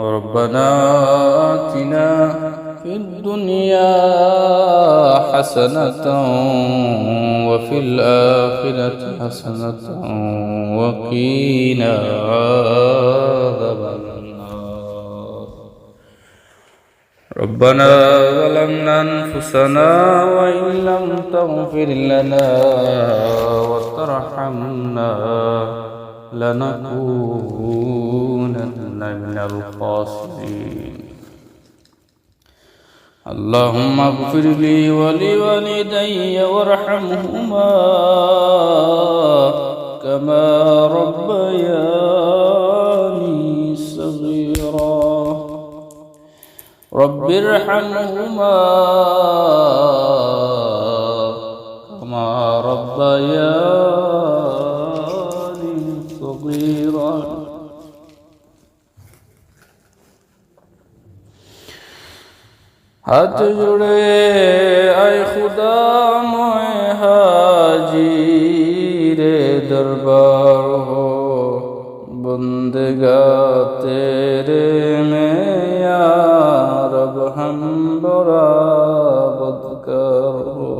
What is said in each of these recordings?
ربنا آتنا في الدنيا حسنة وفي الآخرة حسنة وقنا عذاب النار. ربنا ظلمنا أنفسنا وإن لم تغفر لنا وترحمنا. لنكونن من الخاسرين. اللهم اغفر لي ولوالدي وارحمهما كما ربياني صغيرا. رب ارحمهما كما ربياني হাত জুড়ে আয় খুদা ময় হাজিরে দরবার হো বন্দগা তেরে মে রব হম বরাবদ করো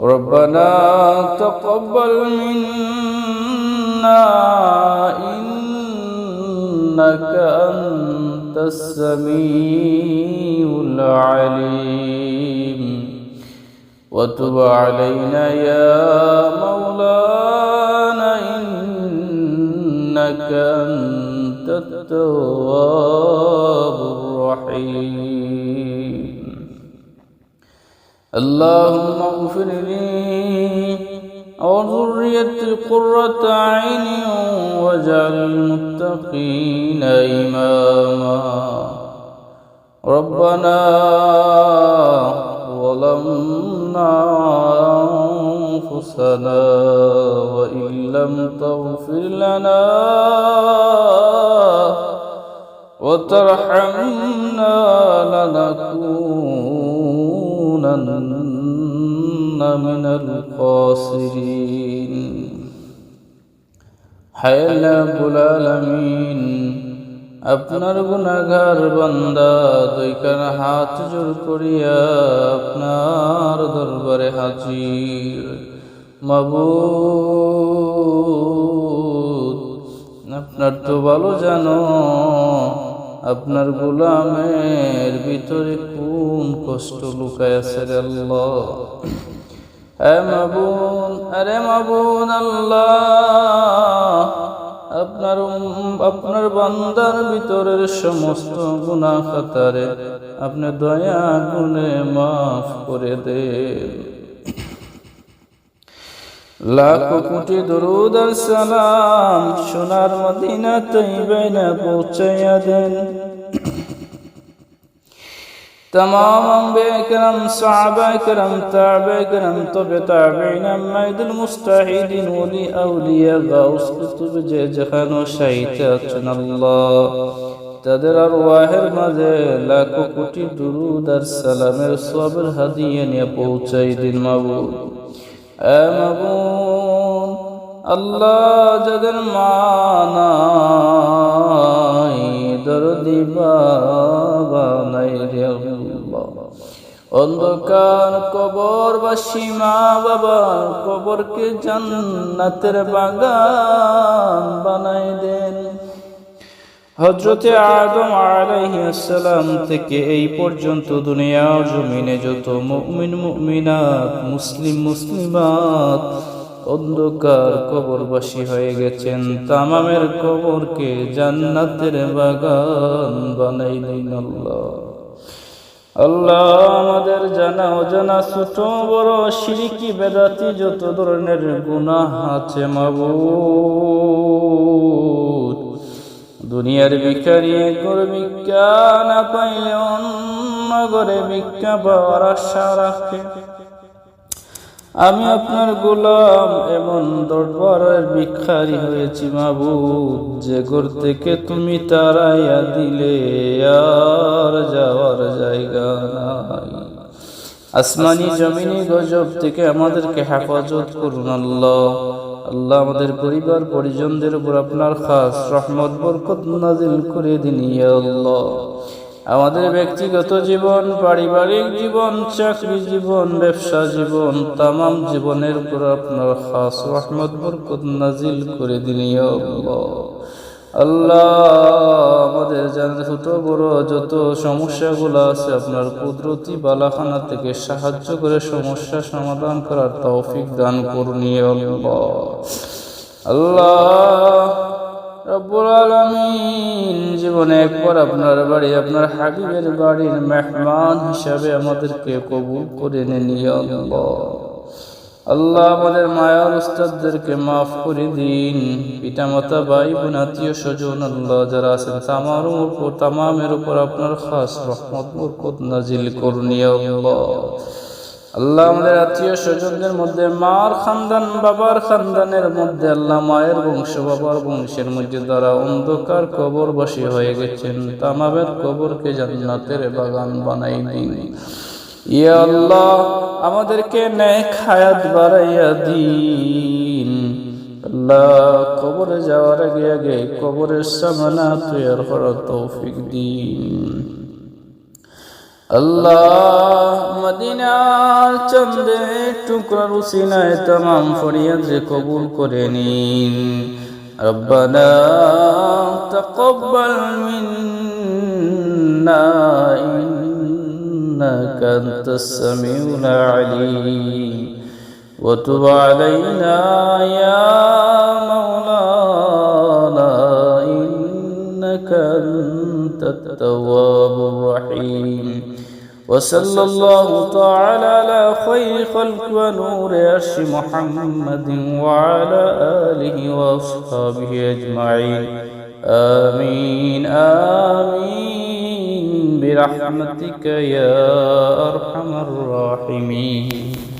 ربنا تقبل منا إنك أنت السميع العليم. وتب علينا يا مولانا إنك أنت التواب الرحيم. اللهم اغفر لي وذريتي قرة عين واجعل المتقين إماما. ربنا ظلمنا أنفسنا وإن لم تغفر لنا وترحمنا لنكونن من الخاسرين হায় আব্বুল আলামিন আপনার গুনাহগার বান্দা দুইখানা হাত জোর করিয়া আপনার দরবারে হাজির মাবুদ আপনার তো ভালো জানো আপনার গোলামের ভিতরে কোন কষ্ট লুকায় আছে রে আল্লাহ হে মাবুন, আরে মাবুন আল্লাহ, আপনার আপনার বান্দার ভিতরের সমস্ত গুনাহ খাতারে আপনি দয়া গুনে মাফ করে দেন। লাখ কোটি দরুদ সালাম সোনার মদিনা তৈবাইনা পৌঁছাইয়া দেন। تمام انبياء کرم صحابہ کرم تابع کرم طب تابعین امید المستحیدین ولی اولیاء غوث কুতুব যে যেখানে শাহিতে আছেন আল্লাহ তাদের আর ওয়াহের মাঝে লাখো কোটি দুরুদ আর সালামের সবের হাদিয়ে নিয়ে পৌঁছাই দিন মাবুদ এ মাবুদ আল্লাহ যাদের মানাই দরদি বাবা নাই রে আল্লাহ অন্ধকার কবর বা সীমা বাবা, কবরকে জান্নাতের বাগান বানাই দেন। হজরতে আদম আলাইহিসসালাম থেকে এই পর্যন্ত দুনিয়ার জমিনে যত মুমিন, মুমিনাত, মুসলিম, মুসলিমাত অন্ধকার কবরবাসী হয়ে গেছেন, তামামের কবরকে জান্নাতের বাগান বানাই দিন আল্লাহ। আল্লাহ আমাদের জানা অজানা ছোট বড় সিরিকি বেদাতি যত ধরনের গুনাহ আছে মাবুদ। দুনিয়ার ভিক্ষারি একর ভিক্ষা না পাইলে অন্য ঘরে ভিক্ষা পাওয়ার আশা রাখে। আমি আপনার গোলাম এমন দরবারের ভিক্ষারি হয়েছি মাবুদ। যে ঘর থেকে তুমি তারাইয়া দিলে, আর যাওয়ার জায়গা নাই। আসমানি জমিনি গজব থেকে আমাদেরকে হেফাজত করুন আল্লাহ। আল্লাহ আমাদের পরিবার, পরিজনদের উপর আপনার খাস রহমত, বরকত নাজিল করে দিন ইয়া আল্লাহ। আমাদের ব্যক্তিগত জীবন, পারিবারিক জীবন, চাকরি জীবন, ব্যবসা জীবন তাম জীবনের উপর আপনার খাস রহমত, বরকত নাজিল করে দিন ইয়া আল্লাহ। আমাদের জানা ছোট বড় যত সমস্যাগুলো আছে, আপনার কুদরতি বালাখানা থেকে সাহায্য করে সমস্যা সমাধান করার তৌফিক দান করুন আল্লাহ রব্বুল জীবনে একবার আপনার বাড়ি, আপনার হাবিবের বাড়ির মেহমান হিসাবে আমাদেরকে কবুল করে ইয়া আল্লাহ। আমাদের মায়ার উস্তাদদেরকে মাফ করে দিন। পিতামাতা ভাই বোন আত্মীয় স্বজন আল্লাহ যারা আছেন, তামার উপর, তামামের উপর আপনার খাস রহমত, বরকত নাজিল করুন আল্লাহ। আল্লাহ আমাদের আত্মীয় স্বজনদের মধ্যে, মার খানদান, বাবার খানদানের মধ্যে আল্লাহ মায়ের বংশ, বাবার বংশের মধ্যে দ্বারা অন্ধকার কবর বসে হয়ে গেছেন। তামাবের কবরকে জান্নাতের বাগান বানাই দিন। ইয়া আল্লাহ, আমাদেরকে নেক হায়াত বাড়াইয়া দিন। আল্লাহ, কবরে যাওয়ার আগে আগে কবরের সামানা তৈয়ার করার তৌফিক দিন। আল্লাহ মদিনার চন্দ্রে টুকরার উসিনায় তমাম ফরিয়াদ কবুল করে নিন ربنا تقبل منا إنك أنت السميع العليم وتب علينا يا مولانا إنك أنت التواب الرحيم. وصلى الله تعالى على خير خلق ونور عرش محمد وعلى آله وأصحابه أجمعين. آمين آمين. برحمتك يا أرحم الراحمين.